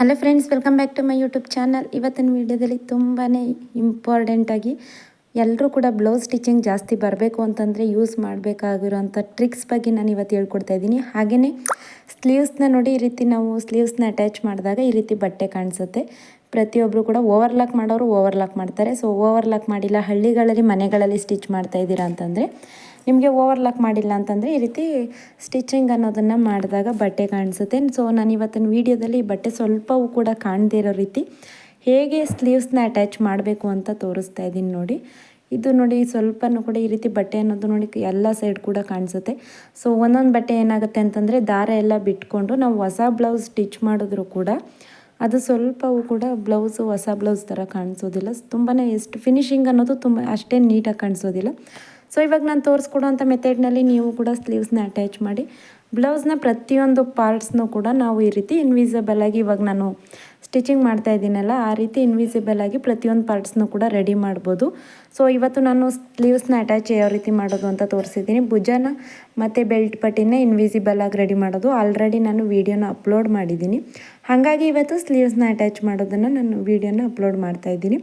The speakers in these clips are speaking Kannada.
Hello friends welcome back to my YouTube channel ಇವತ್ತಿನ ವೀಡಿಯೋದಲ್ಲಿ ತುಂಬಾ ಇಂಪಾರ್ಟೆಂಟಾಗಿ ಎಲ್ಲರೂ ಕೂಡ ಬ್ಲೌಸ್ ಸ್ಟಿಚಿಂಗ್ ಜಾಸ್ತಿ ಬರಬೇಕು ಅಂತಂದರೆ ಯೂಸ್ ಮಾಡಬೇಕಾಗಿರೋಂಥ ಟ್ರಿಕ್ಸ್ ಬಗ್ಗೆ ನಾನು ಇವತ್ತು ಹೇಳ್ಕೊಡ್ತಾ ಇದ್ದೀನಿ. ಹಾಗೆಯೇ ಸ್ಲೀವ್ಸ್ನ ನೋಡಿ ಈ ರೀತಿ ನಾವು ಸ್ಲೀವ್ಸ್ನ ಅಟ್ಯಾಚ್ ಮಾಡಿದಾಗ ಈ ರೀತಿ ಬಟ್ಟೆ ಕಾಣಿಸುತ್ತೆ. ಪ್ರತಿಯೊಬ್ಬರು ಕೂಡ ಓವರ್ಲಾಕ್ ಮಾಡೋರು ಓವರ್ಲಾಕ್ ಮಾಡ್ತಾರೆ. ಸೊ ಓವರ್ಲಾಕ್ ಮಾಡಿಲ್ಲ, ಹಳ್ಳಿಗಳಲ್ಲಿ, ಮನೆಗಳಲ್ಲಿ ಸ್ಟಿಚ್ ಮಾಡ್ತಾ ಇದ್ದೀರಾ ಅಂತಂದರೆ, ನಿಮಗೆ ಓವರ್ಲಾಕ್ ಮಾಡಿಲ್ಲ ಅಂತಂದರೆ ಈ ರೀತಿ ಸ್ಟಿಚಿಂಗ್ ಅನ್ನೋದನ್ನು ಮಾಡಿದಾಗ ಬಟ್ಟೆ ಕಾಣಿಸುತ್ತೆ. ಸೊ ನಾನು ಇವತ್ತಿನ ವೀಡಿಯೋದಲ್ಲಿ ಬಟ್ಟೆ ಸ್ವಲ್ಪವೂ ಕೂಡ ಕಾಣದೇ ಇರೋ ರೀತಿ ಹೇಗೆ ಸ್ಲೀವ್ಸ್ನ ಅಟ್ಯಾಚ್ ಮಾಡಬೇಕು ಅಂತ ತೋರಿಸ್ತಾ ಇದ್ದೀನಿ ನೋಡಿ. ಇದು ನೋಡಿ ಸ್ವಲ್ಪನೂ ಕೂಡ ಈ ರೀತಿ ಬಟ್ಟೆ ಅನ್ನೋದು ನೋಡಿ ಎಲ್ಲ ಸೈಡ್ ಕೂಡ ಕಾಣಿಸುತ್ತೆ. ಸೊ ಒಂದೊಂದು ಬಟ್ಟೆ ಏನಾಗುತ್ತೆ ಅಂತಂದರೆ ದಾರ ಎಲ್ಲ ಬಿಟ್ಕೊಂಡು ನಾವು ಹೊಸ ಬ್ಲೌಸ್ ಸ್ಟಿಚ್ ಮಾಡಿದ್ರು ಕೂಡ ಅದು ಸ್ವಲ್ಪವೂ ಕೂಡ ಬ್ಲೌಸು, ಹೊಸ ಬ್ಲೌಸ್ ಥರ ಕಾಣಿಸೋದಿಲ್ಲ. ತುಂಬಾ ಎಷ್ಟು ಫಿನಿಶಿಂಗ್ ಅನ್ನೋದು ತುಂಬ, ಅಷ್ಟೇ ನೀಟಾಗಿ ಕಾಣಿಸೋದಿಲ್ಲ. ಸೊ ಇವಾಗ ನಾನು ತೋರಿಸ್ಕೊಡೋಂಥ ಮೆಥಡ್ನಲ್ಲಿ ನೀವು ಕೂಡ ಸ್ಲೀವ್ಸ್ನ ಅಟ್ಯಾಚ್ ಮಾಡಿ, ಬ್ಲೌಸ್ನ ಪ್ರತಿಯೊಂದು ಪಾರ್ಟ್ಸ್ನೂ ಕೂಡ ನಾವು ಈ ರೀತಿ ಇನ್ವಿಸಿಬಲ್ ಆಗಿ ಇವಾಗ ನಾನು ಸ್ಟಿಚಿಂಗ್ ಮಾಡ್ತಾ ಇದ್ದೀನಲ್ಲ, ಆ ರೀತಿ ಇನ್ವಿಸಿಬಲ್ ಆಗಿ ಪ್ರತಿಯೊಂದು ಪಾರ್ಟ್ಸ್ನೂ ಕೂಡ ರೆಡಿ ಮಾಡ್ಬೋದು. ಸೊ ಇವತ್ತು ನಾನು ಸ್ಲೀವ್ಸ್ನ ಅಟ್ಯಾಚ್ ಯಾವ ರೀತಿ ಮಾಡೋದು ಅಂತ ತೋರಿಸಿದ್ದೀನಿ. ಭುಜನ ಮತ್ತು ಬೆಲ್ಟ್ ಪಟ್ಟಿನ ಇನ್ವಿಸಿಬಲ್ ಆಗಿ ರೆಡಿ ಮಾಡೋದು. ಆಲ್ರೆಡಿ ನಾನು ವೀಡಿಯೋನ ಅಪ್ಲೋಡ್ ಮಾಡಿದ್ದೀನಿ. ಹಾಗಾಗಿ ಇವತ್ತು ಸ್ಲೀವ್ಸ್ನ ಅಟ್ಯಾಚ್ ಮಾಡೋದನ್ನು ನಾನು ವೀಡಿಯೋನ ಅಪ್ಲೋಡ್ ಮಾಡ್ತಾ ಇದ್ದೀನಿ.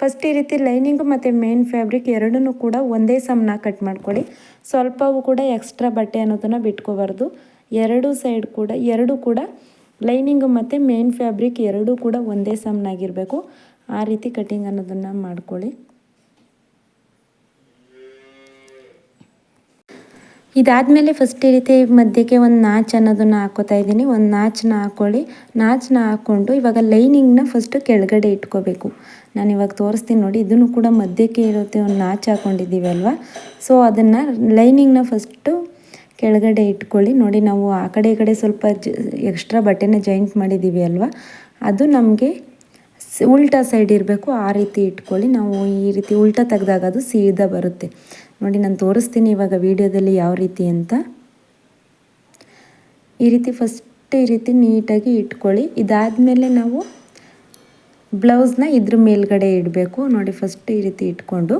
ಫಸ್ಟ್ ಈ ರೀತಿ ಲೈನಿಂಗು ಮತ್ತು ಮೇನ್ ಫ್ಯಾಬ್ರಿಕ್ ಎರಡೂ ಕೂಡ ಒಂದೇ ಸಮನ ಕಟ್ ಮಾಡ್ಕೊಳ್ಳಿ. ಸ್ವಲ್ಪವೂ ಕೂಡ ಎಕ್ಸ್ಟ್ರಾ ಬಟ್ಟೆ ಅನ್ನೋದನ್ನು ಬಿಟ್ಕೋಬಾರ್ದು. ಎರಡು ಸೈಡ್ ಕೂಡ, ಎರಡು ಕೂಡ ಲೈನಿಂಗು ಮತ್ತು ಮೇನ್ ಫ್ಯಾಬ್ರಿಕ್ ಎರಡೂ ಕೂಡ ಒಂದೇ ಸಮನಾಗಿರಬೇಕು. ಆ ರೀತಿ ಕಟಿಂಗ್ ಅನ್ನೋದನ್ನು ಮಾಡ್ಕೊಳ್ಳಿ. ಇದಾದಮೇಲೆ ಫಸ್ಟ್ ಈ ರೀತಿ ಮಧ್ಯಕ್ಕೆ ಒಂದು ನಾಚ್ ಅನ್ನೋದನ್ನು ಹಾಕೋತಾ ಇದ್ದೀನಿ. ಒಂದು ನಾಚನ್ನ ಹಾಕ್ಕೊಳ್ಳಿ ನಾಚನ್ನ ಹಾಕ್ಕೊಂಡು ಇವಾಗ ಲೈನಿಂಗ್ನ ಫಸ್ಟು ಕೆಳಗಡೆ ಇಟ್ಕೋಬೇಕು. ನಾನು ಇವಾಗ ತೋರಿಸ್ತೀನಿ ನೋಡಿ, ಇದನ್ನು ಕೂಡ ಮಧ್ಯಕ್ಕೆ ಇರುತ್ತೆ ಒಂದು ನಾಚ್ ಹಾಕ್ಕೊಂಡಿದ್ದೀವಿ ಅಲ್ವಾ ಸೊ ಅದನ್ನು ಲೈನಿಂಗ್ನ ಫಸ್ಟು ಕೆಳಗಡೆ ಇಟ್ಕೊಳ್ಳಿ. ನೋಡಿ, ನಾವು ಆ ಕಡೆ ಈ ಕಡೆ ಸ್ವಲ್ಪ ಜ ಎಕ್ಸ್ಟ್ರಾ ಬಟ್ಟೆನ ಜಾಯಿಂಟ್ ಮಾಡಿದ್ದೀವಿ ಅಲ್ವಾ? ಅದು ನಮಗೆ ಉಲ್ಟಾ ಸೈಡ್ ಇರಬೇಕು, ಆ ರೀತಿ ಇಟ್ಕೊಳ್ಳಿ. ನಾವು ಈ ರೀತಿ ಉಲ್ಟಾ ತೆಗೆದಾಗ ಅದು ಸೀದಾ ಬರುತ್ತೆ. ನೋಡಿ, ನಾನು ತೋರಿಸ್ತೀನಿ ಇವಾಗ ವಿಡಿಯೋದಲ್ಲಿ ಯಾವ ರೀತಿ ಅಂತ. ಈ ರೀತಿ ಫಸ್ಟ್ ಈ ರೀತಿ ನೀಟಾಗಿ ಇಟ್ಕೊಳ್ಳಿ. ಇದಾದಮೇಲೆ ನಾವು ಬ್ಲೌಸ್ನ ಇದ್ರ ಮೇಲ್ಗಡೆ ಇಡಬೇಕು. ನೋಡಿ ಫಸ್ಟ್ ಈ ರೀತಿ ಇಟ್ಕೊಂಡು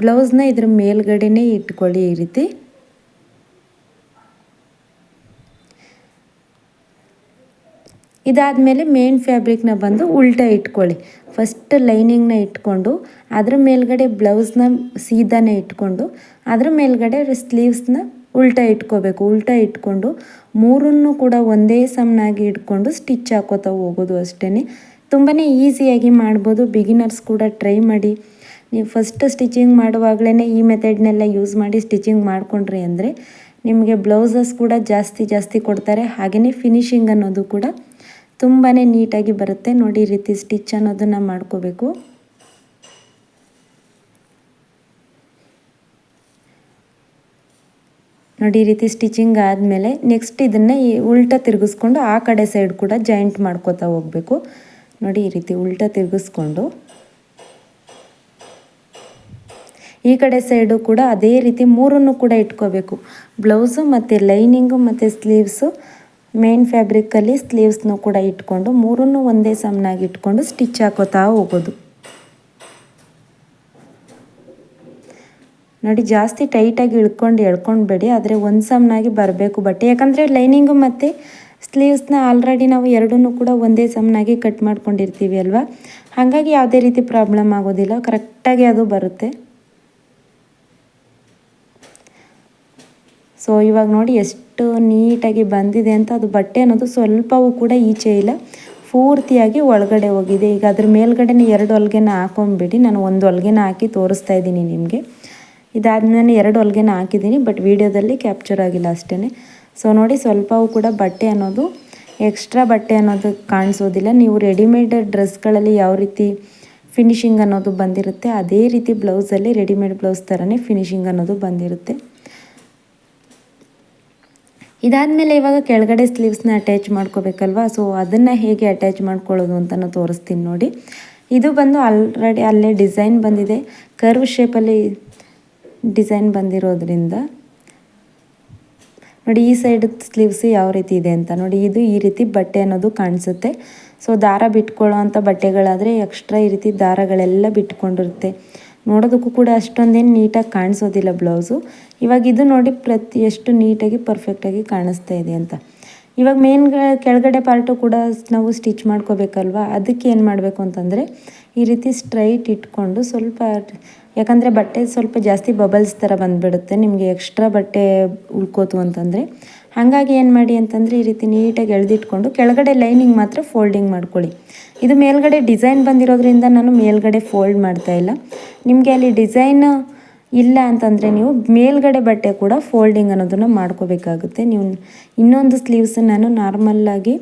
ಬ್ಲೌಸ್ನ ಇದ್ರ ಮೇಲ್ಗಡೆನೇ ಇಟ್ಕೊಳ್ಳಿ ಈ ರೀತಿ. ಇದಾದಮೇಲೆ ಮೇನ್ ಫ್ಯಾಬ್ರಿಕ್ನ ಬಂದು ಉಲ್ಟಾ ಇಟ್ಕೊಳ್ಳಿ. ಫಸ್ಟ್ ಲೈನಿಂಗ್ನ ಇಟ್ಕೊಂಡು, ಅದ್ರ ಮೇಲ್ಗಡೆ ಬ್ಲೌಸ್ನ ಸೀದಾನ ಇಟ್ಕೊಂಡು, ಅದ್ರ ಮೇಲ್ಗಡೆ ಸ್ಲೀವ್ಸ್ನ ಉಲ್ಟಾ ಇಟ್ಕೋಬೇಕು. ಉಲ್ಟಾ ಇಟ್ಕೊಂಡು ಮೂರನ್ನು ಕೂಡ ಒಂದೇ ಸಮನಾಗಿ ಇಟ್ಕೊಂಡು ಸ್ಟಿಚ್ ಹಾಕೋತಾ ಹೋಗೋದು ಅಷ್ಟೇ ತುಂಬಾ ಈಸಿಯಾಗಿ ಮಾಡ್ಬೋದು. ಬಿಗಿನರ್ಸ್ ಕೂಡ ಟ್ರೈ ಮಾಡಿ. ನೀವು ಫಸ್ಟ್ ಸ್ಟಿಚಿಂಗ್ ಮಾಡುವಾಗಲೇ ಈ ಮೆಥಡ್ನೆಲ್ಲ ಯೂಸ್ ಮಾಡಿ ಸ್ಟಿಚಿಂಗ್ ಮಾಡಿಕೊಂಡ್ರಿ ಅಂದರೆ ನಿಮಗೆ ಬ್ಲೌಸಸ್ ಕೂಡ ಜಾಸ್ತಿ ಜಾಸ್ತಿ ಕೊಡ್ತಾರೆ. ಹಾಗೆಯೇ ಫಿನಿಶಿಂಗ್ ಅನ್ನೋದು ಕೂಡ ತುಂಬಾ ನೀಟಾಗಿ ಬರುತ್ತೆ. ನೋಡಿ ರೀತಿ ಸ್ಟಿಚ್ ಅನ್ನೋದನ್ನು ಮಾಡ್ಕೋಬೇಕು. ನೋಡಿ ರೀತಿ ಸ್ಟಿಚಿಂಗ್ ಆದಮೇಲೆ ನೆಕ್ಸ್ಟ್ ಇದನ್ನು ಈ ಉಲ್ಟಾ ತಿರುಗಿಸ್ಕೊಂಡು ಆ ಕಡೆ ಸೈಡ್ ಕೂಡ ಜಾಯಿಂಟ್ ಮಾಡ್ಕೋತಾ ಹೋಗಬೇಕು. ನೋಡಿ ಈ ರೀತಿ ಉಲ್ಟಾ ತಿರುಗಿಸ್ಕೊಂಡು. ಈ ಕಡೆ ಸೈಡು ಕೂಡ ಅದೇ ರೀತಿ ಮೂರನ್ನು ಕೂಡ ಇಟ್ಕೋಬೇಕು. ಬ್ಲೌಸು ಮತ್ತು ಲೈನಿಂಗು ಮತ್ತು ಸ್ಲೀವ್ಸು ಮೇನ್ ಫ್ಯಾಬ್ರಿಕ್ಕಲ್ಲಿ ಸ್ಲೀವ್ಸ್ನೂ ಕೂಡ ಇಟ್ಕೊಂಡು, ಮೂರನ್ನು ಒಂದೇ ಸಮನಾಗಿ ಇಟ್ಕೊಂಡು ಸ್ಟಿಚ್ ಹಾಕೋತಾ ಹೋಗೋದು. ನೋಡಿ, ಜಾಸ್ತಿ ಟೈಟಾಗಿ ಇಳ್ಕೊಂಡು ಎಳ್ಕೊಂಡ್ಬೇಡಿ, ಆದರೆ ಒಂದು ಸಮನಾಗಿ ಬರಬೇಕು ಬಟ್ಟೆ. ಯಾಕಂದರೆ ಲೈನಿಂಗು ಮತ್ತು ಸ್ಲೀವ್ಸ್ನ ಆಲ್ರೆಡಿ ನಾವು ಎರಡನ್ನೂ ಕೂಡ ಒಂದೇ ಸಮನಾಗಿ ಕಟ್ ಮಾಡ್ಕೊಂಡಿರ್ತೀವಿ ಅಲ್ವಾ? ಹಾಗಾಗಿ ಯಾವುದೇ ರೀತಿ ಪ್ರಾಬ್ಲಮ್ ಆಗೋದಿಲ್ಲ ಕರೆಕ್ಟಾಗಿ ಅದು ಬರುತ್ತೆ. ಸೊ ಇವಾಗ ನೋಡಿ ಎಷ್ಟು ನೀಟಾಗಿ ಬಂದಿದೆ ಅಂತ. ಅದು ಬಟ್ಟೆ ಅನ್ನೋದು ಸ್ವಲ್ಪವೂ ಕೂಡ ಈಚೆ ಇಲ್ಲ. ಪೂರ್ತಿಯಾಗಿ ಒಳಗಡೆ ಹೋಗಿದೆ. ಈಗ ಅದ್ರ ಮೇಲ್ಗಡೆ ಎರಡು ಹೊಲ್ಗೆನ ಹಾಕೊಂಬಿಡಿ. ನಾನು ಒಂದು ಹೊಲ್ಗೆನ ಹಾಕಿ ತೋರಿಸ್ತಾ ಇದ್ದೀನಿ ನಿಮಗೆ. ಇದಾದ್ಮೇಲೆ ಎರಡು ಹೊಲ್ಗೆನ ಹಾಕಿದ್ದೀನಿ, ಬಟ್ ವೀಡಿಯೋದಲ್ಲಿ ಕ್ಯಾಪ್ಚರ್ ಆಗಿಲ್ಲ ಅಷ್ಟೇ ಸೊ ನೋಡಿ ಸ್ವಲ್ಪವೂ ಕೂಡ ಬಟ್ಟೆ ಅನ್ನೋದು, ಎಕ್ಸ್ಟ್ರಾ ಬಟ್ಟೆ ಅನ್ನೋದು ಕಾಣಿಸೋದಿಲ್ಲ. ನೀವು ರೆಡಿಮೇಡ್ ಡ್ರೆಸ್ಗಳಲ್ಲಿ ಯಾವ ರೀತಿ ಫಿನಿಶಿಂಗ್ ಅನ್ನೋದು ಬಂದಿರುತ್ತೆ, ಅದೇ ರೀತಿ ಬ್ಲೌಸಲ್ಲಿ ರೆಡಿಮೇಡ್ ಬ್ಲೌಸ್ ಥರನೇ ಫಿನಿಶಿಂಗ್ ಅನ್ನೋದು ಬಂದಿರುತ್ತೆ. ಇದಾದಮೇಲೆ ಇವಾಗ ಕೆಳಗಡೆ ಸ್ಲೀವ್ಸ್ನ ಅಟ್ಯಾಚ್ ಮಾಡ್ಕೋಬೇಕಲ್ವಾ? ಸೊ ಅದನ್ನು ಹೇಗೆ ಅಟ್ಯಾಚ್ ಮಾಡ್ಕೊಳ್ಳೋದು ಅಂತಲೂ ತೋರಿಸ್ತೀನಿ ನೋಡಿ. ಇದು ಬಂದು ಆಲ್ರೆಡಿ ಅಲ್ಲೇ ಡಿಸೈನ್ ಬಂದಿದೆ. ಕರ್ವ್ ಶೇಪಲ್ಲಿ ಡಿಸೈನ್ ಬಂದಿರೋದ್ರಿಂದ. ನೋಡಿ, ಈ ಸೈಡ್ ಸ್ಲೀವ್ಸ್ ಯಾವ ರೀತಿ ಇದೆ ಅಂತ ನೋಡಿ. ಇದು ಈ ರೀತಿ ಬಟ್ಟೆ ಅನ್ನೋದು ಕಾಣಿಸುತ್ತೆ. ಸೊ ದಾರ ಬಿಟ್ಕೊಳ್ಳೋ ಅಂಥ ಬಟ್ಟೆಗಳಾದರೆ ಎಕ್ಸ್ಟ್ರಾ ಈ ರೀತಿ ದಾರಗಳೆಲ್ಲ ಬಿಟ್ಕೊಂಡಿರುತ್ತೆ. ನೋಡೋದಕ್ಕೂ ಕೂಡ ಅಷ್ಟೊಂದೇನು ನೀಟಾಗಿ ಕಾಣಿಸೋದಿಲ್ಲ ಬ್ಲೌಸು. ಇವಾಗ ಇದು ನೋಡಿ ಪ್ರತಿ ಎಷ್ಟು ನೀಟಾಗಿ ಪರ್ಫೆಕ್ಟಾಗಿ ಕಾಣಿಸ್ತಾ ಇದೆ ಅಂತ. ಇವಾಗ ಮೇನ್ ಕೆಳಗಡೆ ಪಾರ್ಟು ಕೂಡ ನಾವು ಸ್ಟಿಚ್ ಮಾಡ್ಕೋಬೇಕಲ್ವಾ? ಅದಕ್ಕೆ ಏನು ಮಾಡಬೇಕು ಅಂತಂದರೆ ಈ ರೀತಿ ಸ್ಟ್ರೈಟ್ ಇಟ್ಕೊಂಡು ಸ್ವಲ್ಪ, ಯಾಕಂದರೆ ಬಟ್ಟೆ ಸ್ವಲ್ಪ ಜಾಸ್ತಿ ಬಬಲ್ಸ್ ಥರ ಬಂದುಬಿಡುತ್ತೆ. ನಿಮಗೆ ಎಕ್ಸ್ಟ್ರಾ ಬಟ್ಟೆ ಉಳ್ಕೋತು ಅಂತಂದರೆ. ಹಾಗಾಗಿ ಏನು ಮಾಡಿ ಅಂತಂದರೆ ಈ ರೀತಿ ನೀಟಾಗಿ ಎಳೆದಿಟ್ಕೊಂಡು ಕೆಳಗಡೆ ಲೈನಿಂಗ್ ಮಾತ್ರ ಫೋಲ್ಡಿಂಗ್ ಮಾಡ್ಕೊಳ್ಳಿ. ಇದು ಮೇಲ್ಗಡೆ ಡಿಸೈನ್ ಬಂದಿರೋದ್ರಿಂದ ನಾನು ಮೇಲ್ಗಡೆ ಫೋಲ್ಡ್ ಮಾಡ್ತಾ ಇಲ್ಲ. ನಿಮಗೆ ಅಲ್ಲಿ ಡಿಸೈನ್ ಇಲ್ಲ ಅಂತಂದರೆ ನೀವು ಮೇಲ್ಗಡೆ ಬಟ್ಟೆ ಕೂಡ ಫೋಲ್ಡಿಂಗ್ ಅನ್ನೋದನ್ನು ಮಾಡ್ಕೋಬೇಕಾಗುತ್ತೆ. ನೀವು ಇನ್ನೊಂದು ಸ್ಲೀವ್ಸ್ ನಾನು ನಾರ್ಮಲ್ಲಾಗಿ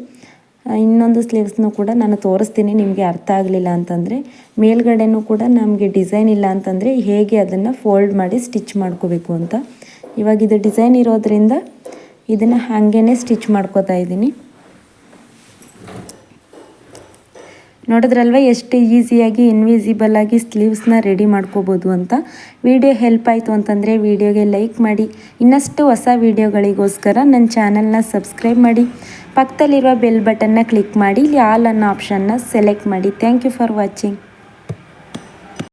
ಇನ್ನೊಂದು ಸ್ಲೀವ್ಸ್ನು ಕೂಡ ನಾನು ತೋರಿಸ್ತೀನಿ, ನಿಮಗೆ ಅರ್ಥ ಆಗಲಿಲ್ಲ ಅಂತಂದರೆ. ಮೇಲ್ಗಡೆನೂ ಕೂಡ ನಮಗೆ ಡಿಸೈನ್ ಇಲ್ಲ ಅಂತಂದರೆ ಹೇಗೆ ಅದನ್ನು ಫೋಲ್ಡ್ ಮಾಡಿ ಸ್ಟಿಚ್ ಮಾಡ್ಕೋಬೇಕು ಅಂತ. ಇವಾಗ ಇದು ಡಿಸೈನ್ ಇರೋದ್ರಿಂದ ಇದನ್ನು ಹಾಗೇ ಸ್ಟಿಚ್ ಮಾಡ್ಕೋತಾ ಇದ್ದೀನಿ. ನೋಡಿದ್ರಲ್ವ, ಎಷ್ಟು ಈಸಿಯಾಗಿ ಇನ್ವಿಸಿಬಲ್ ಆಗಿ ಸ್ಲೀವ್ಸ್ನ ರೆಡಿ ಮಾಡ್ಕೋಬೋದು ಅಂತ. ವಿಡಿಯೋ ಹೆಲ್ಪ್ ಆಯಿತು ಅಂತಂದರೆ ವಿಡಿಯೋಗೆ ಲೈಕ್ ಮಾಡಿ. ಇನ್ನಷ್ಟು ಹೊಸ ವಿಡಿಯೋಗಳಿಗೋಸ್ಕರ ನನ್ನ ಚಾನಲ್ನ ಸಬ್ಸ್ಕ್ರೈಬ್ ಮಾಡಿ. ಪಕ್ಕದಲ್ಲಿರುವ ಬೆಲ್ ಬಟನ್ನ ಕ್ಲಿಕ್ ಮಾಡಿ. ಇಲ್ಲಿ ಆಲ್ ಅನ್ನೋ ಆಪ್ಷನ್ನ ಸೆಲೆಕ್ಟ್ ಮಾಡಿ. Thank you for watching